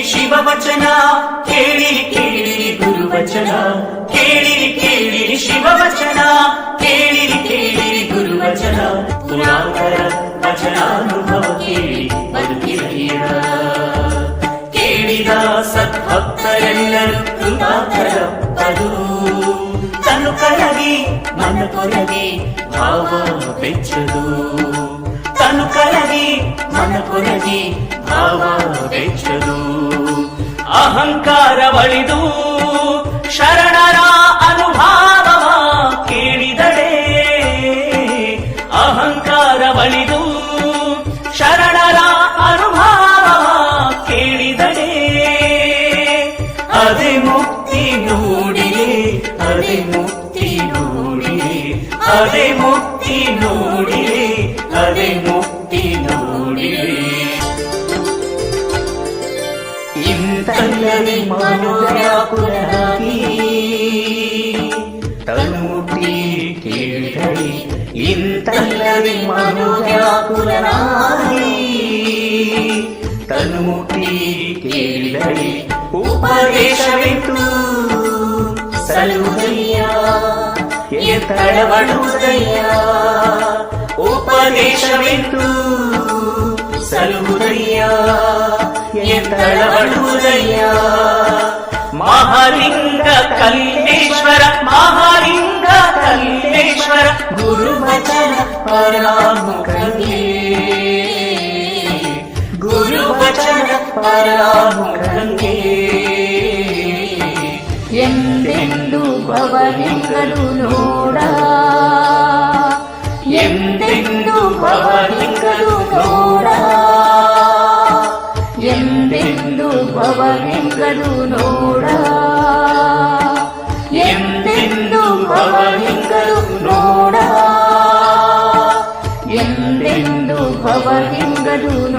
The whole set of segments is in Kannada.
ಶಿವವಚನ ಕೇಳಿರಿ ಕೇಳಿರಿ ಗುರುವಚನ ಕೇಳಿರಿ ಕೇಳಿರಿ ಶಿವವಚನ ಕೇಳಿರಿ ಕೇಳಿರಿ ಗುರುವಚನ ಪುರಾತರ ವಚನಾನುಭವ ಕೇಳಿ ಬದುಕಿರಯ್ಯ ಕೇಳಿದ ಸದ್ಭಕ್ತರೆಲ್ಲರೂ ಕೃಪಾಕರ ಪದು ತನು ಕರಗಿ ಮನ ಕೊರಗಿ ಭಾವ ಬೆಚ್ಚದು ತನು ಕರಗಿ ಮನ ಕೊರಗಿ ಭಾವ ಬೆಚ್ಚದು ಅಹಂಕಾರ ಬಳಿದು ಶರಣರ ಅನುಭಾವವ ಕೇಳಿದಡೆ ಅಹಂಕಾರ ಬಳಿದು ಶರಣರ ಅನುಭಾವ ಕೇಳಿದಡೆ ಅದೇ ಮುಕ್ತಿ ನೋಡಿದೆ ಅದೇ ಮುಕ್ತಿ ನೋಡಿದೆ ಅದೇ ಮುಕ್ತಿ ನೋಡಿದೆ ಅದೇ ಮುಕ್ತಿ ನೋಡಿದೆ ಇಂತಲ್ಲದೆ ಮನೋವ್ಯಾಕುಲರಾಗಿ ತನ್ನುಟಿ ಕೇಳಿದಳೆ ಇಂತಲ್ಲದೆ ಮನೋವ್ಯಾಕುಲರಾಗಿ ತನ್ನುಟಿ ಕೇಳಿದಳೆ ಉಪದೇಶವಿಟ್ಟು ಸಲುಹಯ್ಯ ಎತ್ತಳವಡುವುದಯ್ಯ ಉಪದೇಶವಿಟ್ಟು ಸಲುಹುದಯ್ಯ ಎತ್ತಳವಡುವುದಯ್ಯ ಮಹಾಲಿಂಗ ಕಲ್ಲೇಶ್ವರ ಮಹಾಲಿಂಗ ಕಲ್ಲೇಶ್ವರ ಗುರುವಚನ ಪರಾಮುಖಂಗೆ ಗುರುವಚನ ಪರಾಮುಖಂಗೆ ಎಂದೆಂದು ಭವಲಿಂಗರು ನೋಡ ಭವಲಿಂಗರು ನೋಡ. ಎಂದೆಂದು ಭವಲಿಂಗರು ನೋಡ. ಎಂದೆಂದು ಭವಲಿಂಗರು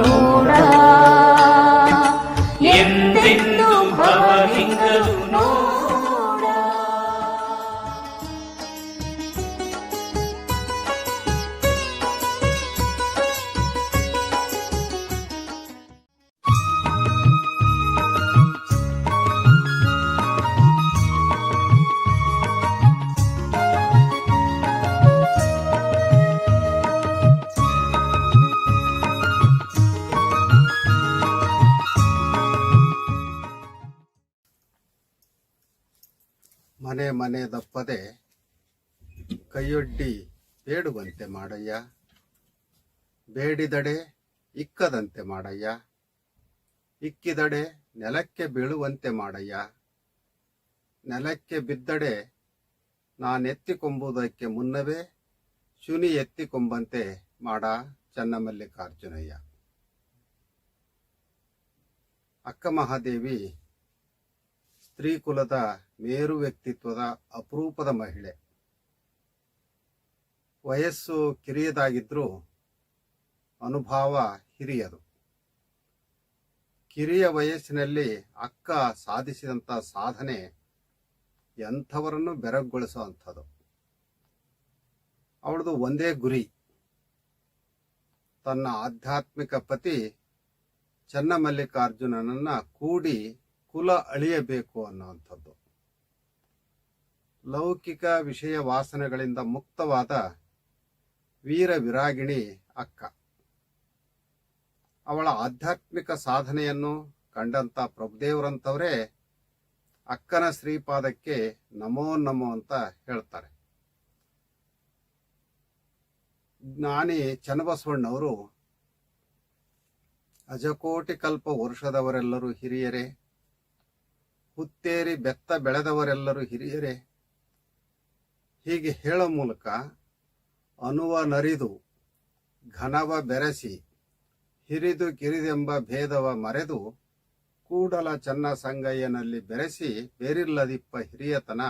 ಮನೆ ಮನೆ ದಪ್ಪದೆ ಕೈಯೊಡ್ಡಿ ಬೇಡುವಂತೆ ಮಾಡಯ್ಯ. ಬೇಡಿದಡೆ ಇಕ್ಕದಂತೆ ಮಾಡಯ್ಯ. ಇಕ್ಕಿದಡೆ ನೆಲಕ್ಕೆ ಬೀಳುವಂತೆ ಮಾಡಯ್ಯ. ನೆಲಕ್ಕೆ ಬಿದ್ದಡೆ ನಾನೆತ್ತಿಕೊಂಬುದಕ್ಕೆ ಮುನ್ನವೇ ಶುನಿ ಎತ್ತಿಕೊಂಬಂತೆ ಮಾಡ ಚನ್ನಮಲ್ಲಿಕಾರ್ಜುನಯ್ಯ. ಅಕ್ಕ ಮಹಾದೇವಿ ಸ್ತ್ರೀ ಕುಲದ ಮೇರು ವ್ಯಕ್ತಿತ್ವದ ಅಪರೂಪದ ಮಹಿಳೆ. ವಯಸ್ಸು ಕಿರಿಯದಾಗಿದ್ರೂ ಅನುಭವ ಹಿರಿಯದು. ಕಿರಿಯ ವಯಸ್ಸಿನಲ್ಲಿ ಅಕ್ಕ ಸಾಧಿಸಿದಂಥ ಸಾಧನೆ ಎಂಥವರನ್ನು ಬೆರಗುಗೊಳಿಸುವಂಥದ್ದು. ಅವಳದು ಒಂದೇ ಗುರಿ. ತನ್ನ ಆಧ್ಯಾತ್ಮಿಕ ಪತಿ ಚನ್ನಮಲ್ಲಿಕಾರ್ಜುನನನ್ನ ಕೂಡಿ ಕುಲ ಅಳಿಯಬೇಕು ಅನ್ನುವಂಥದ್ದು. ಲೌಕಿಕ ವಿಷಯ ವಾಸನೆಗಳಿಂದ ಮುಕ್ತವಾದ ವೀರ ವಿರಾಗಿಣಿ ಅಕ್ಕ. ಅವಳ ಆಧ್ಯಾತ್ಮಿಕ ಸಾಧನೆಯನ್ನು ಕಂಡಂತ ಪ್ರಭುದೇವರಂಥವರೇ ಅಕ್ಕನ ಶ್ರೀಪಾದಕ್ಕೆ ನಮೋ ನಮೋ ಅಂತ ಹೇಳ್ತಾರೆ. ಜ್ಞಾನಿ ಚನ್ನಬಸವಣ್ಣವರು ಅಜಕೋಟಿ ಕಲ್ಪ ವರ್ಷದವರೆಲ್ಲರೂ ಹಿರಿಯರೇ ಹುತ್ತೇರಿ ಬೆತ್ತ ಬೆಳೆದವರೆಲ್ಲರೂ ಹಿರಿಯರೇ, ಹೀಗೆ ಹೇಳೋ ಮೂಲಕ ಅನುವ ನರಿದು, ಘನವ ಬೆರೆಸಿ, ಹಿರಿದು ಕಿರಿದೆಂಬ ಭೇದವ ಮರೆದು, ಕೂಡಲ ಚನ್ನ ಸಂಗಯ್ಯನಲ್ಲಿ ಬೆರೆಸಿ ಬೇರಿಲ್ಲದಿಪ್ಪ ಹಿರಿಯತನ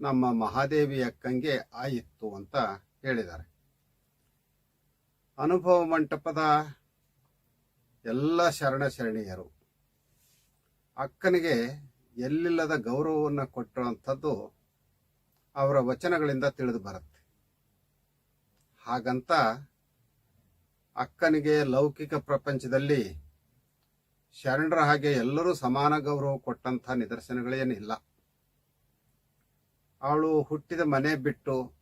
ನಮ್ಮ ಮಹಾದೇವಿ ಅಕ್ಕಂಗೆ ಆಯಿತು ಅಂತ ಹೇಳಿದ್ದಾರೆ. ಅನುಭವ ಮಂಟಪದ ಎಲ್ಲ ಶರಣ ಶರಣೀಯರು ಅಕ್ಕನಿಗೆ ಎಲ್ಲಿಲ್ಲದ ಗೌರವವನ್ನು ಕೊಟ್ಟಿರುವಂಥದ್ದು ಅವರ ವಚನಗಳಿಂದ ತಿಳಿದು ಬರುತ್ತೆ. ಹಾಗಂತ ಅಕ್ಕನಿಗೆ ಲೌಕಿಕ ಪ್ರಪಂಚದಲ್ಲಿ ಶರಣರ ಹಾಗೆ ಎಲ್ಲರೂ ಸಮಾನ ಗೌರವ ಕೊಟ್ಟಂಥ ನಿದರ್ಶನಗಳೇನಿಲ್ಲ. ಅವಳು ಹುಟ್ಟಿದ ಮನೆ ಬಿಟ್ಟು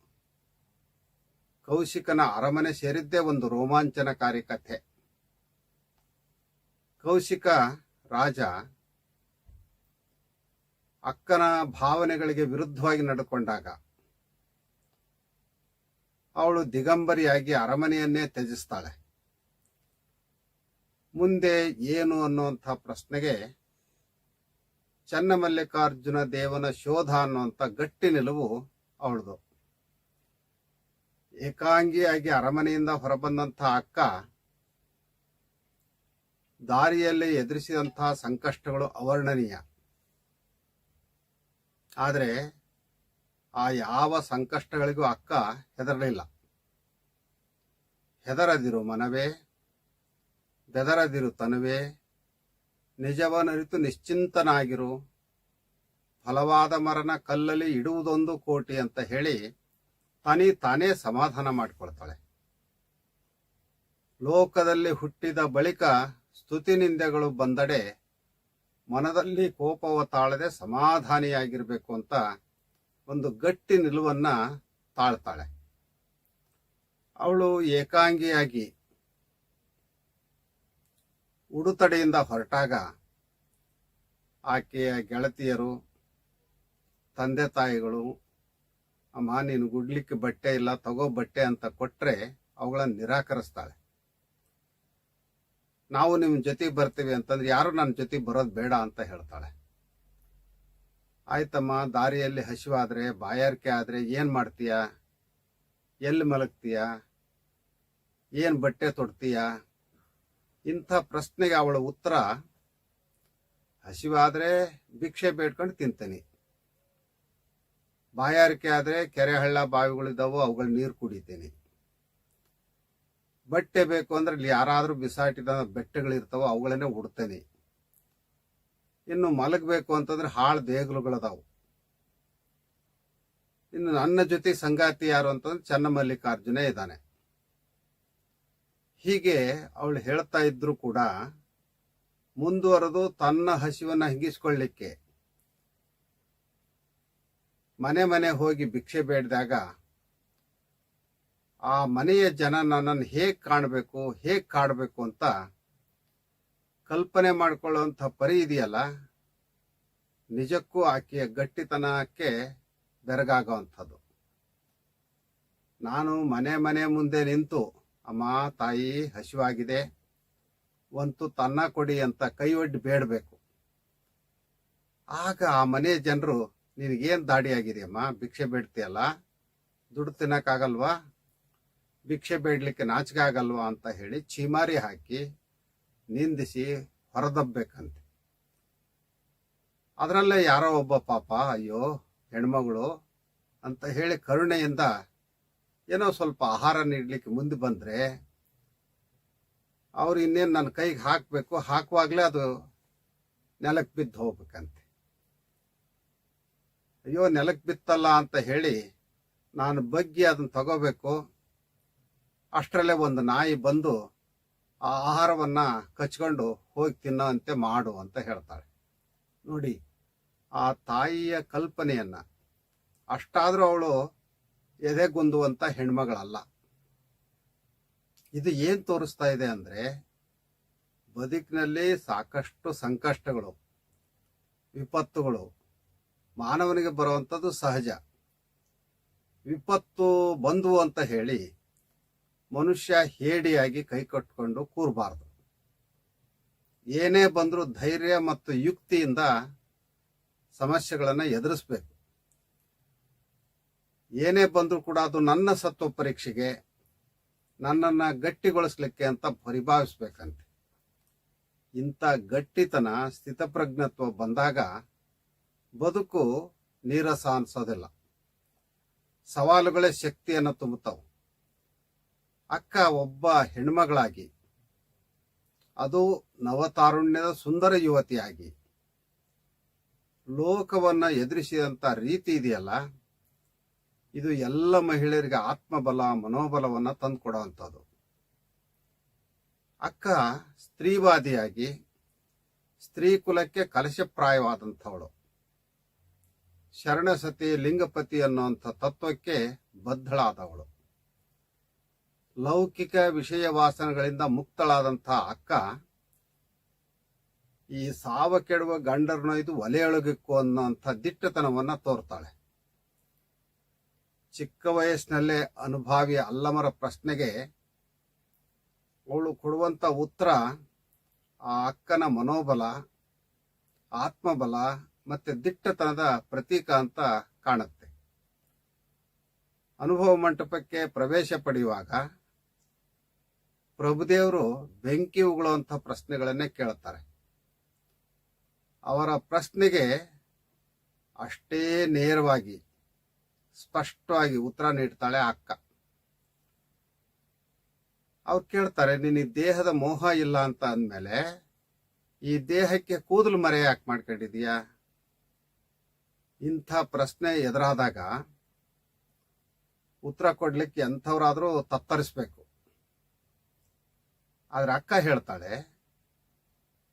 ಕೌಶಿಕನ ಅರಮನೆ ಸೇರಿದ್ದೇ ಒಂದು ರೋಮಾಂಚನಕಾರಿ ಕಥೆ. ಕೌಶಿಕ ರಾಜ ಅಕ್ಕನ ಭಾವನೆಗಳಿಗೆ ವಿರುದ್ಧವಾಗಿ ನಡ್ಕೊಂಡಾಗ ಅವಳು ದಿಗಂಬರಿಯಾಗಿ ಅರಮನೆಯನ್ನೇ ತ್ಯಜಿಸ್ತಾಳೆ. ಮುಂದೆ ಏನು ಅನ್ನುವಂಥ ಪ್ರಶ್ನೆಗೆ ಚನ್ನಮಲ್ಲಿಕಾರ್ಜುನ ದೇವನ ಶೋಧ ಅನ್ನುವಂಥ ಗಟ್ಟಿ ನಿಲುವು ಅವಳದು. ಏಕಾಂಗಿಯಾಗಿ ಅರಮನೆಯಿಂದ ಹೊರಬಂದಂಥ ಅಕ್ಕ ದಾರಿಯಲ್ಲಿ ಎದುರಿಸಿದಂತಹ ಸಂಕಷ್ಟಗಳು ಅವರ್ಣನೀಯ. ಆದರೆ ಆ ಯಾವ ಸಂಕಷ್ಟಗಳಿಗೂ ಅಕ್ಕ ಹೆದರಲಿಲ್ಲ. ಹೆದರದಿರು ಮನವೇ, ಬೆದರದಿರು ತನುವೇ, ನಿಜವನರಿತು ನಿಶ್ಚಿಂತನಾಗಿರು. ಫಲವಾದ ಮರನ ಕಲ್ಲಲ್ಲಿ ಇಡುವುದೊಂದು ಕೋಟಿ ಅಂತ ಹೇಳಿ ತನಿ ತಾನೇ ಸಮಾಧಾನ ಮಾಡಿಕೊಳ್ತಾಳೆ. ಲೋಕದಲ್ಲಿ ಹುಟ್ಟಿದ ಬಳಿಕ ಸ್ತುತಿ ನಿಂದೆಗಳು ಬಂದಡೆ ಮನದಲ್ಲಿ ಕೋಪವ ತಾಳದೆ ಸಮಾಧಾನಿಯಾಗಿರಬೇಕು ಅಂತ ಒಂದು ಗಟ್ಟಿ ನಿಲುವನ್ನ ತಾಳ್ತಾಳೆ. ಅವಳು ಏಕಾಂಗಿಯಾಗಿ ಉಡುತಡೆಯಿಂದ ಹೊರಟಾಗ ಆಕೆಯ ಗೆಳತಿಯರು, ತಂದೆ ತಾಯಿಗಳು, ಅಮ್ಮ, ನೀನು ಗುಡ್ಲಿಕ್ಕೆ ಬಟ್ಟೆ ಇಲ್ಲ, ತಗೋ ಬಟ್ಟೆ ಅಂತ ಕೊಟ್ಟರೆ ಅವುಗಳನ್ನು ನಿರಾಕರಿಸ್ತಾಳೆ. ನಾವು ನಿಮ್ಮ ಜೊತೆಗೆ ಬರ್ತೀವಿ ಅಂತಂದ್ರೆ ಯಾರು ನನ್ನ ಜೊತೆಗೆ ಬರೋದು ಬೇಡ ಅಂತ ಹೇಳ್ತಾಳೆ. ಆಯ್ತಮ್ಮ, ದಾರಿಯಲ್ಲಿ ಹಸಿವಾದ್ರೆ, ಬಾಯಾರಿಕೆ ಆದ್ರೆ ಏನು ಮಾಡ್ತೀಯ? ಎಲ್ಲಿ ಮಲಗ್ತೀಯ? ಏನು ಬಟ್ಟೆ ತೊಡ್ತೀಯ? ಇಂಥ ಪ್ರಶ್ನೆಗೆ ಅವಳ ಉತ್ತರ, ಹಸಿವಾದ್ರೆ ಭಿಕ್ಷೆ ಬೇಡ್ಕೊಂಡು ತಿಂತೀನಿ. ಬಾಯಾರಿಕೆ ಆದ್ರೆ ಕೆರೆ ಹಳ್ಳ ಬಾವಿಗಳಿದ್ದಾವೋ, ಅವುಗಳ ನೀರು ಕುಡಿತೀನಿ. ಬಟ್ಟೆ ಬೇಕು ಅಂದ್ರೆ ಇಲ್ಲಿ ಯಾರಾದರೂ ಬಿಸಾಟಿದ ಬೆಟ್ಟಗಳಿರ್ತಾವೋ ಅವುಗಳನ್ನೇ ಉಡ್ತೇನೆ. ಇನ್ನು ಮಲಗಬೇಕು ಅಂತಂದ್ರೆ ಹಾಳು ದೇಗುಲುಗಳದಾವು. ಇನ್ನು ನನ್ನ ಜೊತೆ ಸಂಗಾತಿ ಯಾರು ಅಂತಂದ್ರೆ ಚನ್ನಮಲ್ಲಿಕಾರ್ಜುನ ಇದ್ದಾನೆ. ಹೀಗೆ ಅವಳು ಹೇಳ್ತಾ ಇದ್ರು ಕೂಡ ಮುಂದುವರೆದು ತನ್ನ ಹಸಿವನ್ನ ಹಿಂಗಿಸ್ಕೊಳ್ಳಿಕ್ಕೆ ಮನೆ ಮನೆ ಹೋಗಿ ಭಿಕ್ಷೆ ಬೇಡಿದಾಗ ಆ ಮನೆಯ ಜನ ನನ್ನನ್ನು ಹೇಗೆ ಕಾಣಬೇಕು, ಹೇಗೆ ಕಾಡಬೇಕು ಅಂತ ಕಲ್ಪನೆ ಮಾಡಿಕೊಳ್ಳುವಂಥ ಪರಿ ಇದೆಯಲ್ಲ, ನಿಜಕ್ಕೂ ಆಕೆಯ ಗಟ್ಟಿತನಕ್ಕೆ ಬೆರಗಾಗುವಂಥದ್ದು ನಾನು ಮನೆ ಮನೆ ಮುಂದೆ ನಿಂತು, ಅಮ್ಮ, ತಾಯಿ, ಹಸಿವಾಗಿದೆ ಒಂತು ತನ್ನ ಕೊಡಿ ಅಂತ ಕೈ ಒಡ್ಡಿ ಬೇಡಬೇಕು. ಆಗ ಆ ಮನೆಯ ಜನರು, ನಿನಗೇನು ದಾಡಿಯಾಗಿದೆಯಮ್ಮ, ಭಿಕ್ಷೆ ಬೇಡ್ತೀಯಲ್ಲ, ದುಡ್ಡು ತಿನ್ನಕ್ಕಾಗಲ್ವಾ? ಭಿಕ್ಷೆ ಬೇಡಲಿಕ್ಕೆ ನಾಚಿಕೆ ಆಗಲ್ವಾ ಅಂತ ಹೇಳಿ ಚೀಮಾರಿ ಹಾಕಿ ನಿಂದಿಸಿ ಹೊರದಬ್ಬೇಕಂತೆ. ಅದರಲ್ಲೇ ಯಾರೋ ಒಬ್ಬ ಪಾಪ, ಅಯ್ಯೋ, ಹೆಣ್ಮಗಳು ಅಂತ ಹೇಳಿ ಕರುಣೆಯಿಂದ ಏನೋ ಸ್ವಲ್ಪ ಆಹಾರ ನೀಡಲಿಕ್ಕೆ ಮುಂದೆ ಬಂದರೆ ಅವ್ರು ಇನ್ನೇನು ನನ್ನ ಕೈಗೆ ಹಾಕಬೇಕು, ಹಾಕುವಾಗಲೇ ಅದು ನೆಲಕ್ಕೆ ಬಿದ್ದು ಹೋಗ್ಬೇಕಂತೆ. ಅಯ್ಯೋ ನೆಲಕ್ಕೆ ಬಿತ್ತಲ್ಲ ಅಂತ ಹೇಳಿ ನಾನು ಬಗ್ಗಿ ಅದನ್ನು ತಗೋಬೇಕು ಅಷ್ಟರಲ್ಲೇ ಒಂದು ನಾಯಿ ಬಂದು ಆ ಆಹಾರವನ್ನ ಕಚ್ಕೊಂಡು ಹೋಗಿ ತಿನ್ನೋಂತೆ ಮಾಡು ಅಂತ ಹೇಳ್ತಾಳೆ ನೋಡಿ, ಆ ತಾಯಿಯ ಕಲ್ಪನೆಯನ್ನ ಅಷ್ಟಾದರೂ ಅವಳು ಎದೆಗುಂದುವಂತ ಹೆಣ್ಮಗಳಲ್ಲ. ಇದು ಏನು ತೋರಿಸ್ತಾ ಇದೆ ಅಂದ್ರೆ, ಬದುಕಿನಲ್ಲಿ ಸಾಕಷ್ಟು ಸಂಕಷ್ಟಗಳು, ವಿಪತ್ತುಗಳು, ಮಾನವನಿಗೆ ಬರುವಂಥದ್ದು ಸಹಜ. ವಿಪತ್ತು ಬಂದವು ಅಂತ ಹೇಳಿ ಮನುಷ್ಯ ಹೇಡಿಯಾಗಿ ಕೈ ಕಟ್ಕೊಂಡು ಕೂರಬಾರ್ದು. ಏನೇ ಬಂದರೂ ಧೈರ್ಯ ಮತ್ತು ಯುಕ್ತಿಯಿಂದ ಸಮಸ್ಯೆಗಳನ್ನು ಎದುರಿಸ್ಬೇಕು. ಏನೇ ಬಂದರೂ ಕೂಡ ಅದು ನನ್ನ ಸತ್ವ ಪರೀಕ್ಷೆಗೆ, ನನ್ನನ್ನು ಗಟ್ಟಿಗೊಳಿಸ್ಲಿಕ್ಕೆ ಅಂತ ಪರಿಭಾವಿಸ್ಬೇಕಂತೆ. ಇಂಥ ಗಟ್ಟಿತನ, ಸ್ಥಿತಪ್ರಜ್ಞತ್ವ ಬಂದಾಗ ಬದುಕು ನೀರಸ ಅನ್ಸೋದಿಲ್ಲ. ಸವಾಲುಗಳೇ ಶಕ್ತಿಯನ್ನು ತುಂಬುತ್ತವು. ಅಕ್ಕ ಒಬ್ಬ ಹೆಣ್ಮಗಳಾಗಿ. ಅದು ನವತಾರುಣ್ಯದ ಸುಂದರ ಯುವತಿಯಾಗಿ. ಲೋಕವನ್ನ ಎದುರಿಸಿದಂತ ರೀತಿ ಇದೆಯಲ್ಲ, ಇದು ಎಲ್ಲ ಮಹಿಳೆಯರಿಗೆ ಆತ್ಮಬಲ, ಮನೋಬಲವನ್ನ ತಂದುಕೊಡುವಂಥದ್ದು. ಅಕ್ಕ ಸ್ತ್ರೀವಾದಿಯಾಗಿ, ಸ್ತ್ರೀ ಕುಲಕ್ಕೆ ಕಲಶಪ್ರಾಯವಾದಂಥವಳು. ಶರಣಸತಿ ಲಿಂಗಪತಿ ಅನ್ನುವಂಥ ತತ್ವಕ್ಕೆ ಬದ್ಧಳಾದವಳು. ಲೌಕಿಕ ವಿಷಯ ವಾಸನೆಗಳಿಂದ ಮುಕ್ತಳಾದಂಥ ಅಕ್ಕ, ಈ ಸಾವ ಕೆಡುವ ಗಂಡರನ್ನೊಯ್ದು ಒಲೆಯೊಳಗಿಕ್ಕು ಅನ್ನೋಂಥ ದಿಟ್ಟತನವನ್ನ ತೋರ್ತಾಳೆ. ಚಿಕ್ಕ ವಯಸ್ಸಿನಲ್ಲೇ ಅನುಭಾವಿ ಅಲ್ಲಮರ ಪ್ರಶ್ನೆಗೆ ಅವಳು ಕೊಡುವಂತ ಉತ್ತರ ಆ ಅಕ್ಕನ ಮನೋಬಲ, ಆತ್ಮಬಲ ಮತ್ತೆ ದಿಟ್ಟತನದ ಪ್ರತೀಕ ಅಂತ ಕಾಣುತ್ತೆ. ಅನುಭವ ಮಂಟಪಕ್ಕೆ ಪ್ರವೇಶ ಪಡೆಯುವಾಗ ಪ್ರಭುದೇವರು ಬೆಂಕಿ ಉಗುಳುವಂಥ ಪ್ರಶ್ನೆಗಳನ್ನೇ ಕೇಳ್ತಾರೆ ಅವರ ಪ್ರಶ್ನೆಗೆ ಅಷ್ಟೇ ನೇರವಾಗಿ, ಸ್ಪಷ್ಟವಾಗಿ ಉತ್ತರ ನೀಡ್ತಾಳೆ ಅಕ್ಕ. ಅವ್ರು ಕೇಳ್ತಾರೆ, ನಿನ್ನ ದೇಹದ ಮೋಹ ಇಲ್ಲ ಅಂತ ಅಂದಮೇಲೆ, ಈ ದೇಹಕ್ಕೆ ಕೂದಲು ಮರೆ ಯಾಕೆ ಮಾಡ್ಕೊಂಡಿದೀಯಾ ಇಂಥ ಪ್ರಶ್ನೆ ಎದುರಾದಾಗ ಉತ್ತರ ಕೊಡ್ಲಿಕ್ಕೆ ಎಂಥವ್ರಾದ್ರೂ ತತ್ತರಿಸ್ಬೇಕು. ಆದ್ರೆ ಅಕ್ಕ ಹೇಳ್ತಾಳೆ,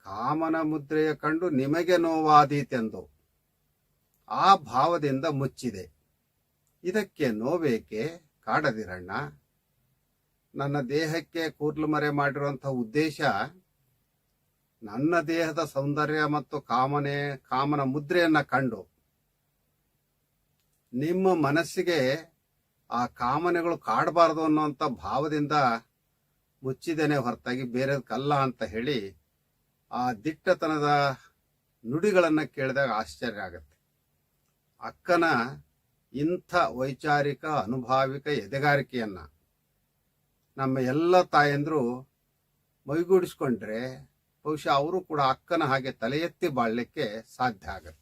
ಕಾಮನ ಮುದ್ರೆಯ ಕಂಡು ನಿಮಗೆ ನೋವಾದೀತೆಂದು. ಆ ಭಾವದಿಂದ ಮುಚ್ಚಿದೆ. ಇದಕ್ಕೆ ನೋವೇಕೆ? ಕಾಡದಿರಣ್ಣ. ನನ್ನ ದೇಹಕ್ಕೆ ಕೂದಲು ಮರೆ ಮಾಡಿರುವಂತಹ ಉದ್ದೇಶ, ನನ್ನ ದೇಹದ ಸೌಂದರ್ಯ ಮತ್ತು ಕಾಮನೆ, ಕಾಮನ ಮುದ್ರೆಯನ್ನ ಕಂಡು. ನಿಮ್ಮ ಮನಸ್ಸಿಗೆ ಆ ಕಾಮನೆಗಳು ಕಾಡಬಾರದು ಅನ್ನುವಂಥ ಭಾವದಿಂದ ಮುಚ್ಚಿದೇನೆ ಹೊರತಾಗಿ ಬೇರೆದಕ್ಕಲ್ಲ ಅಂತ ಹೇಳಿ ಆ ದಿಟ್ಟತನದ ನುಡಿಗಳನ್ನು ಕೇಳಿದಾಗ ಆಶ್ಚರ್ಯ ಆಗುತ್ತೆ. ಅಕ್ಕನ ಇಂಥ ವೈಚಾರಿಕ, ಅನುಭಾವಿಕ ಎದೆಗಾರಿಕೆಯನ್ನು ನಮ್ಮ ಎಲ್ಲ ತಾಯಂದರು ಮೈಗೂಡಿಸ್ಕೊಂಡ್ರೆ ಬಹುಶಃ ಅವರು ಕೂಡ ಅಕ್ಕನ ಹಾಗೆ ತಲೆ ಎತ್ತಿ ಬಾಳಲಿಕ್ಕೆ ಸಾಧ್ಯ ಆಗತ್ತೆ.